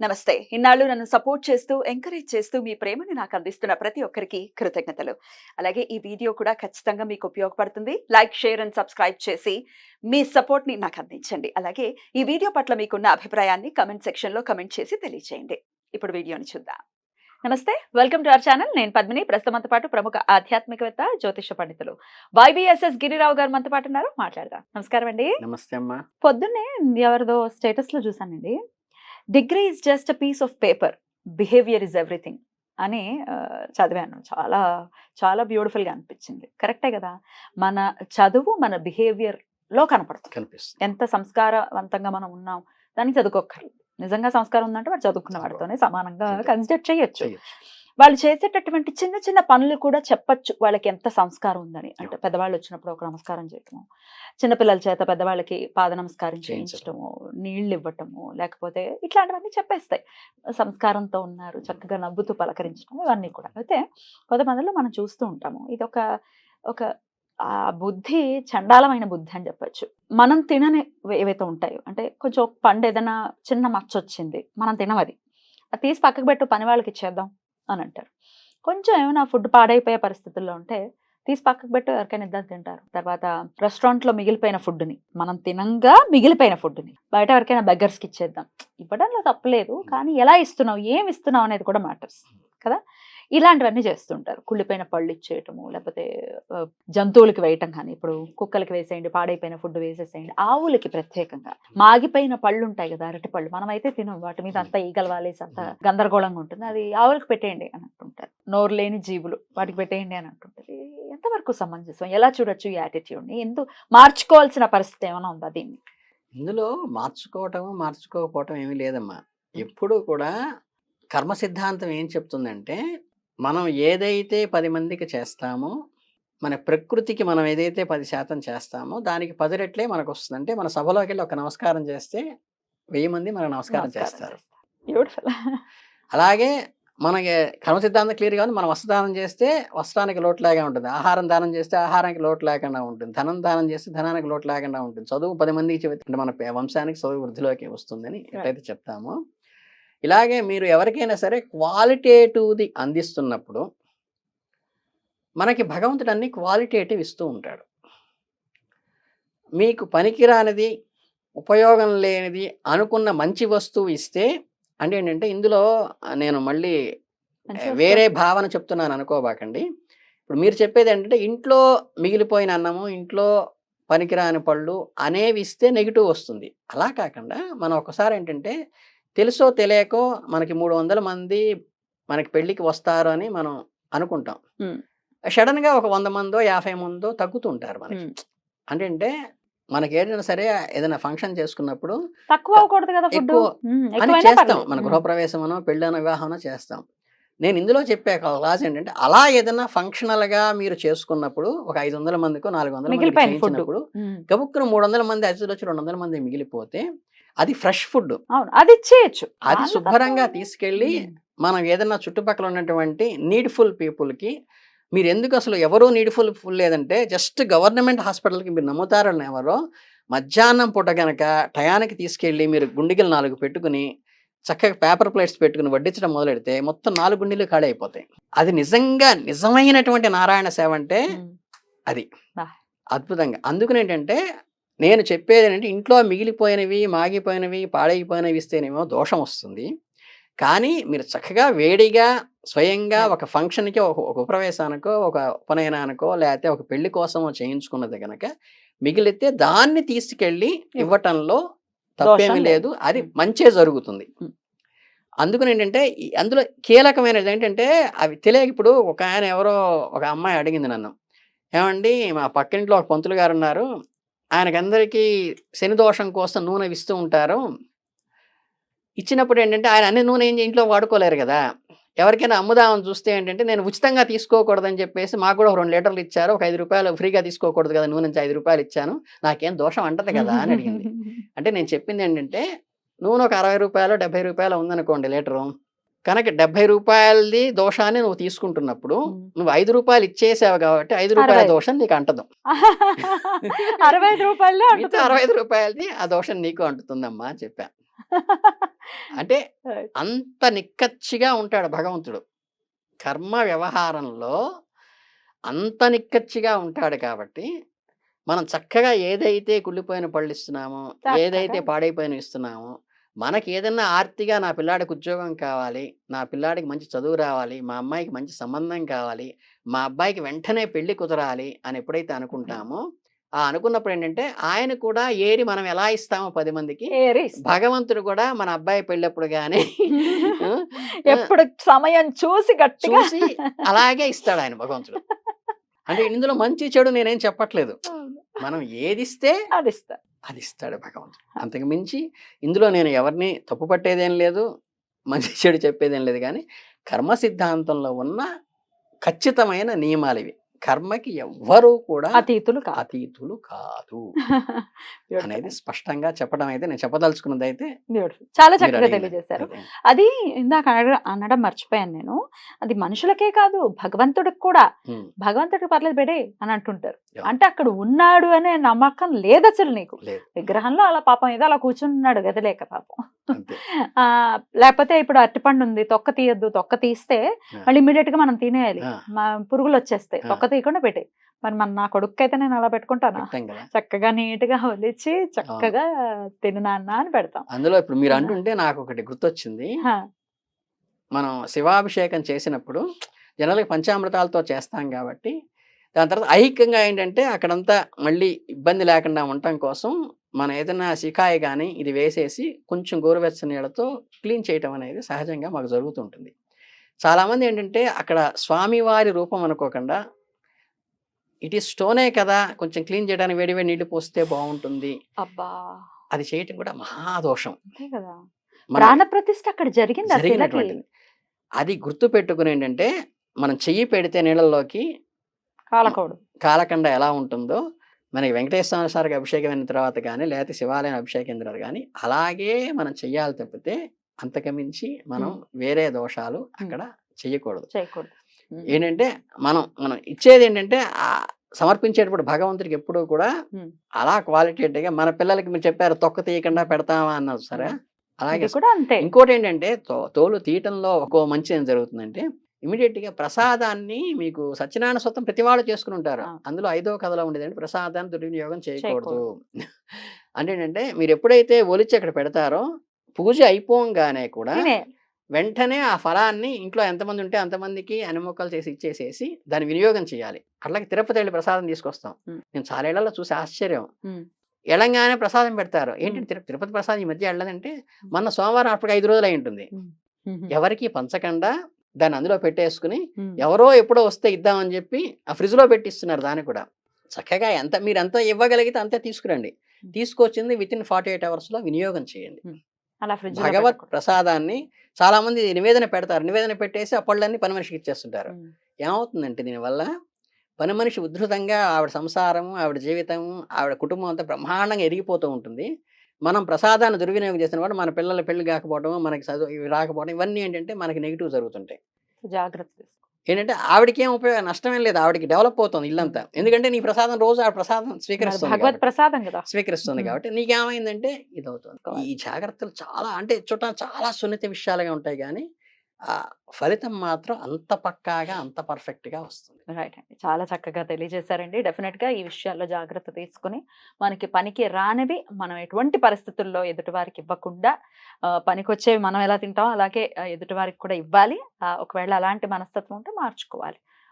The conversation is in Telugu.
నమస్తే. ఇన్నాళ్ళు నన్ను సపోర్ట్ చేస్తూ ఎంకరేజ్ చేస్తూ మీ ప్రేమని నాకు అందిస్తున్న ప్రతి ఒక్కరికి కృతజ్ఞతలు. అలాగే ఈ వీడియో కూడా ఖచ్చితంగా మీకు ఉపయోగపడుతుంది. లైక్ షేర్ అండ్ సబ్స్క్రైబ్ చేసి మీ సపోర్ట్ని నాకు అందించండి. అలాగే ఈ వీడియో పట్ల మీకున్న అభిప్రాయాన్ని కమెంట్ సెక్షన్లో కమెంట్ చేసి తెలియజేయండి ఇప్పుడు వీడియోని చూద్దాం. నమస్తే. Welcome to our channel. నేను పద్మిని. ప్రస్తుతంతో పాటు ప్రముఖ ఆధ్యాత్మికవేత్త జ్యోతిష పండితులు వైబిఎస్ఎస్ గిరిరావు గారు మనతో పాటు ఉన్నారు. మాట్లాడదాం. నమస్కారం అండి నమస్తే అమ్మా. పొద్దున్నే ఎవరిదో స్టేటస్లో చూసానండి degree is just a piece of paper. Behaviour is everything అని చదివాను. చాలా చాలా beautiful గా అనిపించింది. కరెక్టే కదా? మన చదువు మన behavior లో కనపడుతుంది. కనిపిస్తుంది. ఎంత సంస్కారవంతంగా మనం ఉన్నాం దాన్ని చదువుకోక్కర్లేదు. నిజంగా సంస్కారం ఉందంటే వాడు చదువుకున్న వాడితోనే సమానంగా. కన్సిడర్ చేయొచ్చు. వాళ్ళు చేసేటటువంటి చిన్న చిన్న పనులు కూడా చెప్పొచ్చు వాళ్ళకి ఎంత సంస్కారం ఉందని. అంటే. పెద్దవాళ్ళు వచ్చినప్పుడు ఒక నమస్కారం చేయటము చిన్నపిల్లల చేత పెద్దవాళ్ళకి పాద నమస్కారం. చేయించటము నీళ్ళు ఇవ్వటము లేకపోతే ఇట్లాంటివన్నీ చెప్పేస్తాయి. సంస్కారంతో ఉన్నారు చక్కగా నవ్వుతూ పలకరించడం ఇవన్నీ కూడా. అయితే కొంతమందిలో మనం చూస్తూ ఉంటాము ఇది ఒక ఒక ఆ బుద్ధి చండాలమైన బుద్ధి అని చెప్పొచ్చు. మనం తినని ఏవైతే ఉంటాయో అంటే కొంచెం పండు ఏదైనా చిన్న మచ్చ వచ్చింది మనం తినమది. అది తీసి పక్కకు పెట్టు పని వాళ్ళకి ఇచ్చేద్దాం. అని అంటారు కొంచెం ఏమైనా ఫుడ్ పాడైపోయే పరిస్థితుల్లో ఉంటే తీసి పక్కకు పెట్టు ఎవరికైనా ఇద్దరు తింటారు. తర్వాత restaurant లో మిగిలిపోయిన ఫుడ్ని మనం తినంగా మిగిలిపోయిన ఫుడ్ని బయట ఎవరికైనా బెగ్గర్స్కి ఇచ్చేద్దాం. ఇవ్వడంలో తప్పలేదు కానీ ఎలా ఇస్తున్నావు ఏం ఇస్తున్నావు అనేది కూడా మ్యాటర్స్ కదా? ఇలాంటివన్నీ చేస్తుంటారు. కుళ్ళిపోయిన పళ్ళు ఇచ్చేయటము లేకపోతే జంతువులకి వేయటం కానీ ఇప్పుడు కుక్కలకి వేసేయండి పాడైపోయిన ఫుడ్ వేసేసేయండి ఆవులకి ప్రత్యేకంగా. మాగిపోయిన పళ్ళు ఉంటాయి కదా అరటి పళ్ళు. మనం అయితే తినం వాటి మీద అంతా ఈగలు వాలేసి అంత గందరగోళంగా ఉంటుంది. అది ఆవులకు పెట్టేయండి అని అంటుంటారు నోరు లేని జీవులు వాటికి పెట్టేయండి అని అంటుంటారు ఎంతవరకు సమంజసం? ఎలా చూడొచ్చు ఈ యాటిట్యూడ్ని? ఎందుకు మార్చుకోవాల్సిన పరిస్థితి ఏమైనా ఉందా దీన్ని? ఇందులో మార్చుకోవటం మార్చుకోకపోవటం ఏమీ లేదమ్మా. ఎప్పుడు కూడా కర్మ సిద్ధాంతం ఏం చెప్తుందంటే మనం ఏదైతే పది మందికి చేస్తామో మన ప్రకృతికి మనం ఏదైతే పది శాతం చేస్తామో దానికి పది రెట్లే మనకు వస్తుంది అంటే మన సభలోకి వెళ్ళి ఒక నమస్కారం చేస్తే వెయ్యి మంది మనకు నమస్కారం చేస్తారు. అలాగే మనకి కర్మ సిద్ధాంతం క్లియర్గా ఉంది. మనం వస్త్రదానం చేస్తే వస్త్రానికి లోటు లేకుండా ఉంటుంది. ఆహారం దానం చేస్తే ఆహారానికి లోటు లేకుండా ఉంటుంది. ధనం దానం చేస్తే ధనానికి లోటు లేకుండా ఉంటుంది. చదువు పది మందికి చెబితే మన వంశానికి చదువు వృద్ధిలోకి వస్తుందని ఎట్లయితే చెప్తామో ఇలాగే మీరు ఎవరికైనా సరే క్వాలిటేటివ్ది అందిస్తున్నప్పుడు మనకి భగవంతుడు అన్ని క్వాలిటేటివ్ ఇస్తూ ఉంటాడు. మీకు పనికిరానిది ఉపయోగం లేనిది అనుకున్న మంచి వస్తువు ఇస్తే అంటే ఏంటంటే ఇందులో నేను మళ్ళీ వేరే భావన చెప్తున్నాను అనుకోబాకండి. ఇప్పుడు మీరు చెప్పేది ఏంటంటే ఇంట్లో మిగిలిపోయిన అన్నము ఇంట్లో పనికిరాని పళ్ళు అనేవి ఇస్తే నెగిటివ్ వస్తుంది. అలా కాకుండా మనం ఒకసారి ఏంటంటే తెలుసో తెలియకో మనకి మూడు వందల మంది మనకి పెళ్ళికి వస్తారు అని మనం అనుకుంటాం. సడన్గా ఒక వంద మందో యాభై మందో తగ్గుతుంటారు మనకి. అంటే అంటే మనకి ఏదైనా సరే ఏదైనా ఫంక్షన్ చేసుకున్నప్పుడు తక్కువ కదా ఎక్కువ అని చేస్తాం. మన గృహప్రవేశమనో పెళ్ళనో వివాహమో చేస్తాం. నేను ఇందులో చెప్పే క్లాస్ ఏంటంటే అలా ఏదైనా ఫంక్షనల్గా మీరు చేసుకున్నప్పుడు ఒక ఐదు వందల మందికో నాలుగు వందల. చేయించినప్పుడు గబుక్కున మూడు వందల మంది అతిథులు వచ్చి రెండు వందల మంది మిగిలిపోతే అది ఫ్రెష్ ఫుడ్ అవును. అది ఇచ్చేయచ్చు. అది శుభ్రంగా తీసుకెళ్ళి. మనం ఏదైనా చుట్టుపక్కల ఉన్నటువంటి నీడ్ఫుల్ పీపుల్కి మీరు ఎందుకు అసలు ఎవరూ నీడ్ఫుల్ ఫుల్ లేదంటే జస్ట్ గవర్నమెంట్ హాస్పిటల్కి మీరు నమ్ముతారని ఎవరో మధ్యాహ్నం పూట గనక టయానికి తీసుకెళ్ళి మీరు గుండిగలు నాలుగు పెట్టుకుని చక్కగా పేపర్ ప్లేట్స్ పెట్టుకుని వడ్డించడం మొదలెడితే మొత్తం నాలుగు గుండెలు ఖాళీ అయిపోతాయి అది నిజంగా నిజమైనటువంటి నారాయణ సేవ అంటే ఉమ్. అద్భుతంగా. అందుకని ఏంటంటే నేను చెప్పేది ఏంటంటే ఇంట్లో మిగిలిపోయినవి మాగిపోయినవి పాడైపోయినవి ఇస్తేనేమో దోషం వస్తుంది. కానీ మీరు చక్కగా వేడిగా స్వయంగా ఒక ఫంక్షన్కి ఒక ఒక ఉపప్రవేశానికో ఒక ఉపనయనానికో లేకపోతే ఒక పెళ్ళి కోసమో చేయించుకున్నది కనుక మిగిలితే దాన్ని తీసుకెళ్ళి ఇవ్వటంలో తప్పేమీ లేదు. అది. మంచే జరుగుతుంది. అందుకని ఏంటంటే అందులో కీలకమైనది ఏంటంటే అవి తెలియక ఇప్పుడు ఒక ఆయన ఎవరో ఒక అమ్మాయి అడిగింది నన్ను. ఏమండి మా పక్కింట్లో ఒక పంతులు గారు ఉన్నారు. ఆయనకందరికీ శని దోషం కోసం నూనె ఇస్తూ ఉంటారు. ఇచ్చినప్పుడు ఏంటంటే ఆయన అన్ని నూనె ఏం ఇంట్లో వాడుకోలేరు కదా. ఎవరికైనా అమ్ముదామని చూస్తే ఏంటంటే నేను ఉచితంగా తీసుకోకూడదని చెప్పేసి మాకు కూడా రెండు లీటర్లు ఇచ్చారు. ఒక ఐదు రూపాయలు ఫ్రీగా తీసుకోకూడదు కదా నూనె నుంచి ఐదు రూపాయలు ఇచ్చాను. నాకేం దోషం అంటది కదా అని అడిగింది. అంటే నేను చెప్పింది ఏంటంటే నూనె ఒక అరవై రూపాయలు డెబ్బై రూపాయలు ఉందనుకోండి లీటరు. కనుక డెబ్బై రూపాయలది దోషాన్ని నువ్వు తీసుకుంటున్నప్పుడు. నువ్వు ఐదు రూపాయలు ఇచ్చేసావు కాబట్టి ఐదు రూపాయల. దోషం నీకు అంటదు అరవై రూపాయలే. అరవై ఐదు రూపాయలది ఆ దోషం నీకు అంటుతుందమ్మా అని చెప్పా అంటే. అంత నిక్కచ్చిగా ఉంటాడు భగవంతుడు కర్మ వ్యవహారంలో అంత నిక్కచ్చిగా ఉంటాడు కాబట్టి మనం చక్కగా ఏదైతే కుళ్ళిపోయిన పళ్ళు ఇస్తున్నామో ఏదైతే. పాడైపోయిన ఇస్తున్నామో మనకి ఏదన్నా ఆర్తిగా నా పిల్లాడికి ఉద్యోగం కావాలి నా పిల్లాడికి మంచి చదువు రావాలి మా అమ్మాయికి మంచి సంబంధం కావాలి మా అబ్బాయికి వెంటనే పెళ్ళి కుదరాలి అని ఎప్పుడైతే అనుకుంటామో ఆ అనుకున్నప్పుడు ఏంటంటే ఆయన కూడా ఏరి మనం ఎలా ఇస్తామో పది మందికి. భగవంతుడు కూడా మన అబ్బాయి పెళ్ళప్పుడు కానీ ఎప్పుడు సమయం చూసి చూసి అలాగే ఇస్తాడు ఆయన భగవంతుడు. అంటే ఇందులో మంచి చెడు నేనేం చెప్పట్లేదు. మనం ఏది ఇస్తే అది ఇస్తా. అది ఇస్తాడు భగవంతుడు. అంతకు మించి ఇందులో నేను ఎవరిని తప్పు పట్టేదేం లేదు మంచి చెడు చెప్పేదేం లేదు కానీ కర్మ సిద్ధాంతంలో ఉన్న ఖచ్చితమైన నియమాలు ఇవి. కర్మకి ఎవ్వరూ కూడా అతీతులు అతీతులు కాదు. అనేది స్పష్టంగా చెప్పడం అయితే నేను చెప్పదలుచుకున్నది అయితే. చాలా చక్కగా తెలియజేశారు. అదే. ఇందాక అనడం మర్చిపోయాను నేను. అది మనుషులకే కాదు భగవంతుడికి కూడా. భగవంతుడికి పర్లేదు బెడే అని అంటుంటారు. అంటే అక్కడ ఉన్నాడు అనే నమ్మకం లేదు అసలు నీకు. విగ్రహంలో అలా పాపం ఏదో అలా కూర్చున్నాడు గదిలేక పాపం. లేకపోతే ఇప్పుడు అరటిపండు ఉంది తొక్క తీయద్దు తొక్క తీస్తే. మళ్ళీ ఇమీడియట్గా మనం తినేయాలి. పురుగులు వచ్చేస్తాయి. తొక్క తీయకుండా పెట్టే మరి మన నా కొడుకు అయితే నేను అలా పెట్టుకుంటానా? చక్కగా నీట్గా ఒలిచి చక్కగా తిను నాన్న అని పెడతాం. అందులో ఇప్పుడు మీరు? అంటుంటే నాకు ఒకటి గుర్తొచ్చింది మనం శివాభిషేకం చేసినప్పుడు జనరల్గా పంచామృతాలతో చేస్తాం కాబట్టి దాని తర్వాత ఐహికంగా ఏంటంటే అక్కడంతా మళ్ళీ ఇబ్బంది లేకుండా ఉండటం కోసం మనం ఏదైనా శికాయ కానీ ఇది వేసేసి కొంచెం గోరువెచ్చని నీళ్ళతో క్లీన్ చేయటం అనేది సహజంగా మాకు జరుగుతుంటుంది చాలామంది ఏంటంటే అక్కడ స్వామివారి రూపం అనుకోకుండా ఇట్ ఈ స్టోనే కదా కొంచెం క్లీన్ చేయడానికి వేడి వేడి నీళ్ళు పోస్తే బాగుంటుంది. అబ్బా! అది చేయటం కూడా మహాదోషం. అంతే కదా. మన ప్రాణ ప్రతిష్ఠ అక్కడ జరిగింది అది గుర్తు పెట్టుకుని ఏంటంటే మనం చెయ్యి పెడితే నీళ్ళల్లోకి కాలకోడు. కాలకండ ఎలా ఉంటుందో మనకి వెంకటేశ్వర స్వామికి అభిషేకం అయిన తర్వాత కానీ లేకపోతే శివాలయం అభిషేకం తర్వాత కానీ అలాగే మనం చెయ్యాలి తప్పితే అంతకుమించి మనం వేరే దోషాలు అక్కడ చెయ్యకూడదు. చేయకూడదు. ఏంటంటే మనం మనం ఇచ్చేది ఏంటంటే ఆ సమర్పించేటప్పుడు భగవంతుడికి ఎప్పుడూ కూడా. అలా క్వాలిటేటివ్గా మన పిల్లలకి మీరు చెప్పారు తొక్క తీయకుండా పెడతామా అన్నారు సరే అలాగే కూడా అంతే ఇంకోటి ఏంటంటే తో- తోలు తీయటంలో ఒక మంచి ఏం జరుగుతుందంటే ఇమీడియట్గా ప్రసాదాన్ని మీకు సత్యనారాయణ స్వతం ప్రతి వాళ్ళు చేసుకుని ఉంటారు. అందులో ఐదో కథలో ఉండేది అంటే ప్రసాదాన్ని దుర్వినియోగం చేయకూడదు. అంటే ఏంటంటే మీరు ఎప్పుడైతే ఒలిచి అక్కడ పెడతారో పూజ అయిపోగానే కూడా వెంటనే ఆ ఫలాన్ని ఇంట్లో ఎంతమంది ఉంటే అంతమందికి అనుమోకాలు చేసి ఇచ్చేసేసి దాన్ని వినియోగం చేయాలి అట్లాగే తిరుపతి వెళ్ళి ప్రసాదం తీసుకొస్తాం. నేను చాలా ఏళ్ళలో చూసి ఆశ్చర్యం. ఎలంగానే ప్రసాదం పెడతారు ఏంటి ఉమ్. తిరు- తిరుపతి ప్రసాదం ఈ మధ్య వెళ్ళదంటే మొన్న సోమవారం అప్పటికి ఐదు రోజులు అయి ఉంటుంది. ఎవరికి పంచకుండా దాన్ని అందులో పెట్టేసుకుని. ఎవరో ఎప్పుడో వస్తే ఇద్దామని చెప్పి ఆ ఫ్రిడ్జ్లో పెట్టిస్తున్నారు దాన్ని కూడా చక్కగా ఎంత మీరు ఎంత ఇవ్వగలిగితే అంతే తీసుకురండి. తీసుకొచ్చింది విత్ ఇన్ ఫార్టీ ఎయిట్ అవర్స్లో వినియోగం చేయండి అలా ఫ్రిడ్జ్ భగవత్ ప్రసాదాన్ని చాలా మంది నివేదన పెడతారు. నివేదన పెట్టేసి ఆ పళ్ళన్నీ పని మనిషికి ఇచ్చేస్తుంటారు. ఏమవుతుందంటే దీనివల్ల పని మనిషి ఉధృతంగా ఆవిడ సంసారము ఆవిడ జీవితము ఆవిడ కుటుంబం అంతా బ్రహ్మాండంగా ఎదిగిపోతూ ఉంటుంది. మనం ప్రసాదాన్ని దుర్వినియోగం చేసిన వాడు మన పిల్లల పెళ్ళి కాకపోవడం మనకి చదువు ఇవి రాకపోవడం ఇవన్నీ ఏంటంటే మనకి నెగిటివ్ జరుగుతుంటాయి. జాగ్రత్త. ఏంటంటే ఆవిడకి ఏం ఉపయోగం నష్టమేం లేదు ఆవిడకి డెవలప్ అవుతుంది ఇల్లంతా ఎందుకంటే నీ ప్రసాదం రోజు ఆ ప్రసాదం స్వీకరిస్తుంది భగవత్. ప్రసాదం కదా స్వీకరిస్తుంది. కాబట్టి నీకేమైందంటే ఇది అవుతుంది. ఈ జాగ్రత్తలు చాలా అంటే చుట్టం చాలా సున్నిత విషయాలుగా ఉంటాయి కానీ ఫలితం మాత్రం అంత పక్కాగా అంత పర్ఫెక్ట్గా వస్తుంది. రైట్ అండి. చాలా చక్కగా తెలియజేశారండి. డెఫినెట్గా ఈ విషయాల్లో జాగ్రత్త తీసుకుని మనకి పనికి రానివి మనం ఎటువంటి పరిస్థితుల్లో ఎదుటివారికి ఇవ్వకుండా పనికొచ్చేవి మనం ఎలా తింటామో అలాగే ఎదుటివారికి కూడా ఇవ్వాలి. ఒకవేళ అలాంటి మనస్తత్వం ఉంటే మార్చుకోవాలి.